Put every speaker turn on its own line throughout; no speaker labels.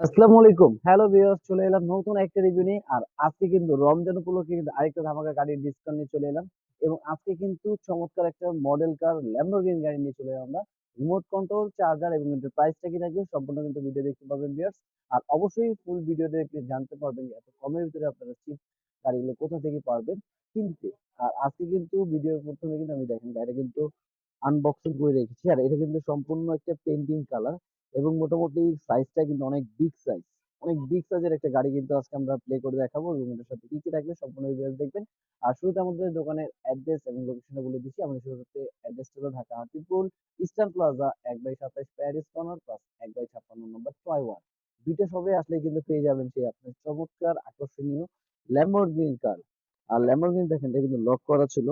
আসসালামু আলাইকুম। Hello viewers চলে এলাম নতুন একটা রিভিউ নিয়ে। আর আজকে কিন্তু রমজান উপলক্ষে কিন্তু আরেকটা ধামাকা গাড়ির ডিসকাউন্ট নিয়ে চলে এলাম। এবং আজকে কিন্তু চমৎকার একটা মডেল কার ল্যাম্বরগিনি গাড়ি নিয়ে চলে এলাম আমরা। রিমোট কন্ট্রোল চার্জার এবং এটার প্রাইসটা কি থাকবে সম্পূর্ণ কিন্তু ভিডিও দেখতে পাবেন ভিউয়ার্স আর অবশ্যই ফুল ভিডিও দেখে জানতে পারবেন এত কমের ভিতরে আপনারা চিপ গাড়িগুলো কোথা থেকে পারবেন কিনতে। আর আজকে কিন্তু ভিডিওর প্রথমে কিন্তু আমি দেখেন গাড়িটা কিন্তু আনবক্সিং করে রেখেছি। আর এটা কিন্তু সম্পূর্ণ একটা পেন্টিং কালার এবং মোটামুটি সাইজটা কিন্তু অনেক বিগ সাইজ অনেক বিগ সাইজের একটা গাড়ি কিন্তু আজকে আমরা প্লে করে দেখাবো এবং এটার সাথে কি কি থাকবে সম্পূর্ণ ভিডিও দেখবেন। আর শুরুতে আমাদের দোকানের অ্যাড্রেস এবং লোকেশনটা বলে দিচ্ছি। আমাদের শুরুতে অ্যাড্রেসটা হলো ঢাকা হাতিপুর ইস্টার্ন প্লাজা এক বাই সাতাইশ প্যারিস কর্নার প্লাস এক বাই ছাপ্পান্ন নম্বর টয় ওয়ান দুইটা সবে আসলে কিন্তু পেয়ে যাবেন সেই আপনার চমৎকার আকর্ষণীয় ল্যাম্বরগিনি কার আর ল্যাম্বরগিনি দেখেন, এটা কিন্তু লক করা ছিল।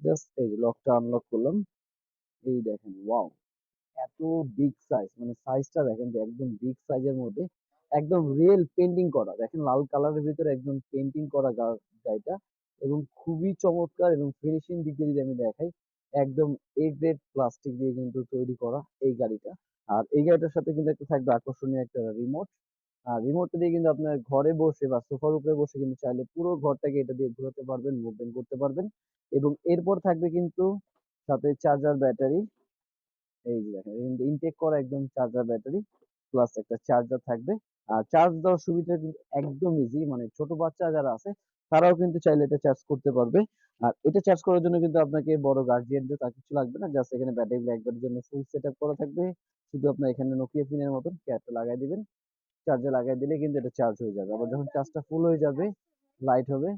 জাস্ট এই লকটা আনলক করলাম। এই দেখেন ওয়াও এত বিগ সাইজ মানে সাইজটা দেখেন যে একদম বিগ সাইজের মধ্যে একদম রিয়েল পেন্টিং করা। দেখেন লাল কালারের ভিতরে একদম পেন্টিং করা গাড়িটা এবং খুবই চমৎকার এবং ফিনিশিং দিক দিয়ে যদি আমি দেখাই, একদম এ গ্রেড প্লাস্টিক দিয়ে কিন্তু তৈরি করা এই গাড়িটা। আর এই গাড়িটার সাথে কিন্তু একটা থাকবে আকর্ষণীয় একটা রিমোট আর রিমোটটা দিয়ে কিন্তু আপনার ঘরে বসে বা সোফার উপরে বসে কিন্তু চাইলে পুরো ঘরটাকে এটা দিয়ে ঘোরাতে পারবেন মুভমেন্ট করতে পারবেন এবং এরপর থাকবে কিন্তু সাথে চার্জার ব্যাটারি এই যে দেখেন ইনটেক করা একদম চার্জার ব্যাটারি প্লাস একটা চার্জার থাকবে। আর চার্জ দেওয়ার সুবিধা কিন্তু একদম ইজি মানে ছোট বাচ্চা যারা আছে, তারাও কিন্তু চাইলে এটা চার্জ করতে পারবে। আর এটা চার্জ করার জন্য কিন্তু আপনাকে বড় গার্জিয়ানদের তা কিছু লাগবে না জাস্ট এখানে ব্যাটারি একবারের জন্য ফুল সেট করা থাকবে। শুধু আপনার এখানে নোকিয়া পিনের মতন ক্যাপটা লাগাই দিবেন। চার্জে লাগাই দিলে কিন্তু এটা চার্জ হয়ে যাবে। আবার যখন চার্জটা ফুল হয়ে যাবে লাইট হবে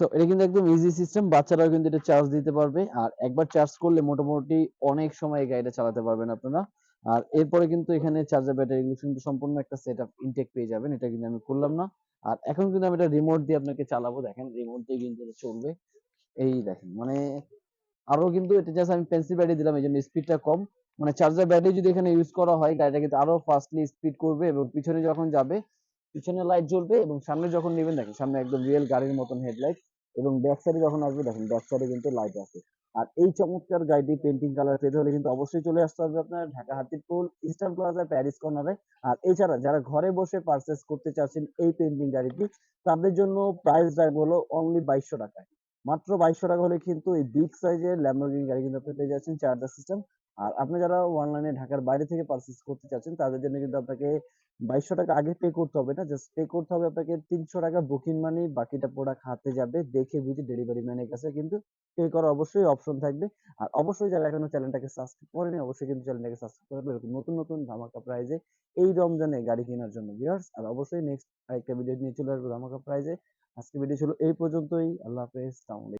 তো এটা কিন্তু একদম ইজি সিস্টেম বাচ্চারাও কিন্তু এটা চার্জ দিতে পারবে। আর একবার চার্জ করলে মোটামুটি অনেক সময় এই গাড়িটা চালাতে পারবেন আপনারা। আর এরপরে কিন্তু এখানে চার্জার ব্যাটারি কিন্তু সম্পূর্ণ একটা সেট আপ ইনটেক পেয়ে যাবেন, এটা কিন্তু আমি করলাম না। আর এখন কিন্তু আমি এটা রিমোট দিয়ে আপনাকে চালাবো। দেখেন রিমোট দিয়ে কিন্তু এটা চলবে। এই দেখেন মানে আরও কিন্তু এটা জাস্ট আমি পেন্সিল ব্যাটারি দিলাম, এই জন্য স্পিডটা কম। মানে চার্জার ব্যাটারি যদি এখানে ইউজ করা হয়, গাড়িটা কিন্তু আরও ফাস্টলি স্পিড করবে এবং পিছনে যখন যাবে, পিছনে লাইট জ্বলবে এবং সামনে যখন নেবেন, দেখেন সামনে একদম রিয়েল গাড়ির মতন হেডলাইট এবং ব্যাক সাইডে যখন আসবে, দেখেন ব্যাক সাইডে কিন্তু লাইট আছে। আর এই চমৎকার গাড়িটি পেন্টিং কালার পেতে হলে কিন্তু অবশ্যই চলে আসতে হবে আপনার Dhaka Hatirpul eastern plaza Paris কর্নারে আর এছাড়া যারা ঘরে বসে পারচেস করতে চাচ্ছেন এই পেন্টিং গাড়িটি তাদের জন্য প্রাইস রাখব হলো অনলি বাইশশো টাকায়। মাত্র বাইশশো টাকা হলে কিন্তু এই বিগ সাইজের ল্যাম্বরগিনি গাড়ি কিন্তু আপনি পেয়ে যাচ্ছেন চার্জার সিস্টেম আর আপনি যারা অনলাইনে ঢাকার বাইরে থেকে পারচেস করতে চাচ্ছেন, তাদের জন্য কিন্তু আপনাকে বাইশশো টাকা আগে পে করতে হবে। না জাস্ট পে করতে হবে আপনাকে তিনশো টাকা বুকিং মানি বাকিটা প্রোডাক্ট হাতে যাবে, দেখে বুঝে ডেলিভারি ম্যানের কাছে কিন্তু পে করার অবশ্যই অপশন থাকবে। আর অবশ্যই যারা এখনও চ্যানেলটাকে সাবস্ক্রাইব করেনি, অবশ্যই কিন্তু চ্যানেলটাকে সাবস্ক্রাইব করে রাখবে এরকম নতুন নতুন ধামাকা প্রাইজে এই রমজানে গাড়ি কেনার জন্য। ভিউয়ার্স আর অবশ্যই নেক্সট আরেকটা ভিডিও নিয়ে চলে আসব ধামাকা প্রাইজে আজকে ভিডিও ছিল এই পর্যন্তই। আল্লাহ হাফেজ